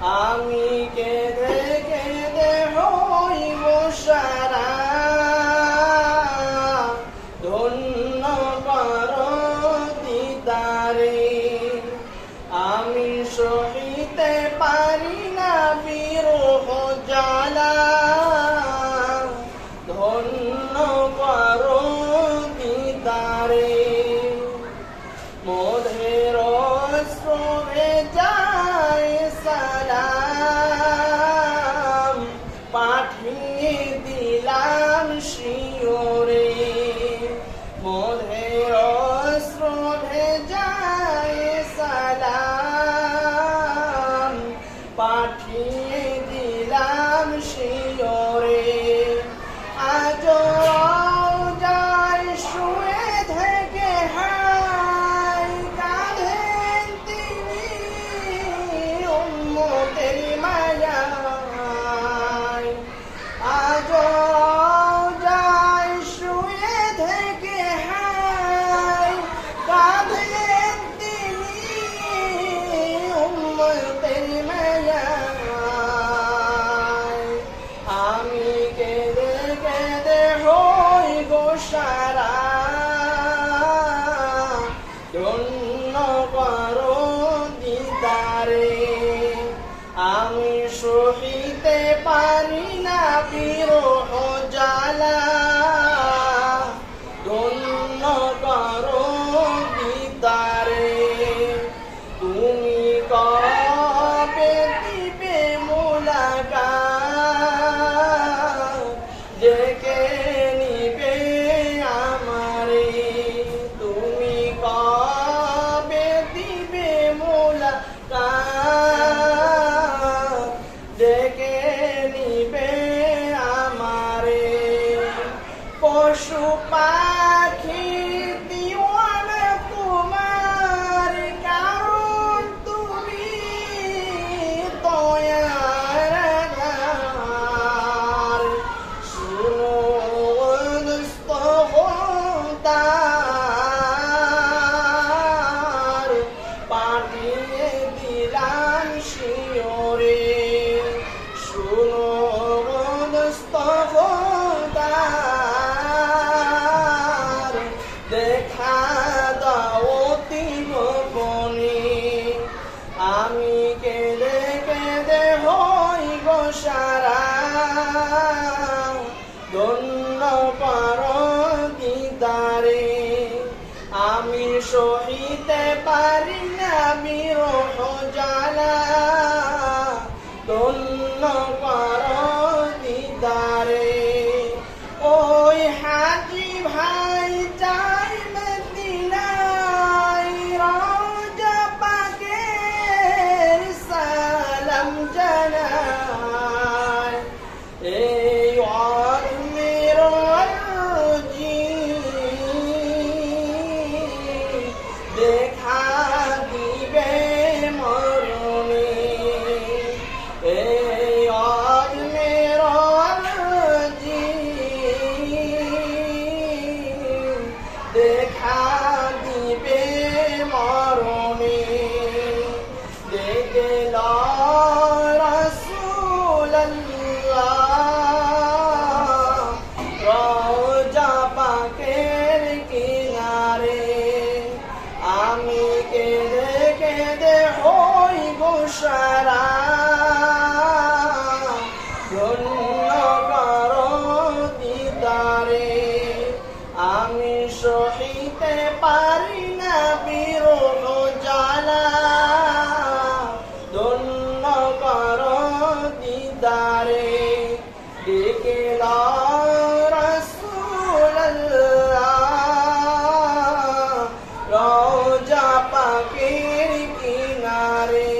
আমি কে shame. নিরহ জ্বালা না পারো দিদারে আমি সহিতে পারি না আমি রহ জ্বালা। দেখা দিবে মরণে। দেখে রজা পাকের কিনারে। আমি কেঁদে কেঁদে হই গোসারা দ্বারে ডেকে রোজা পাখির কিনারে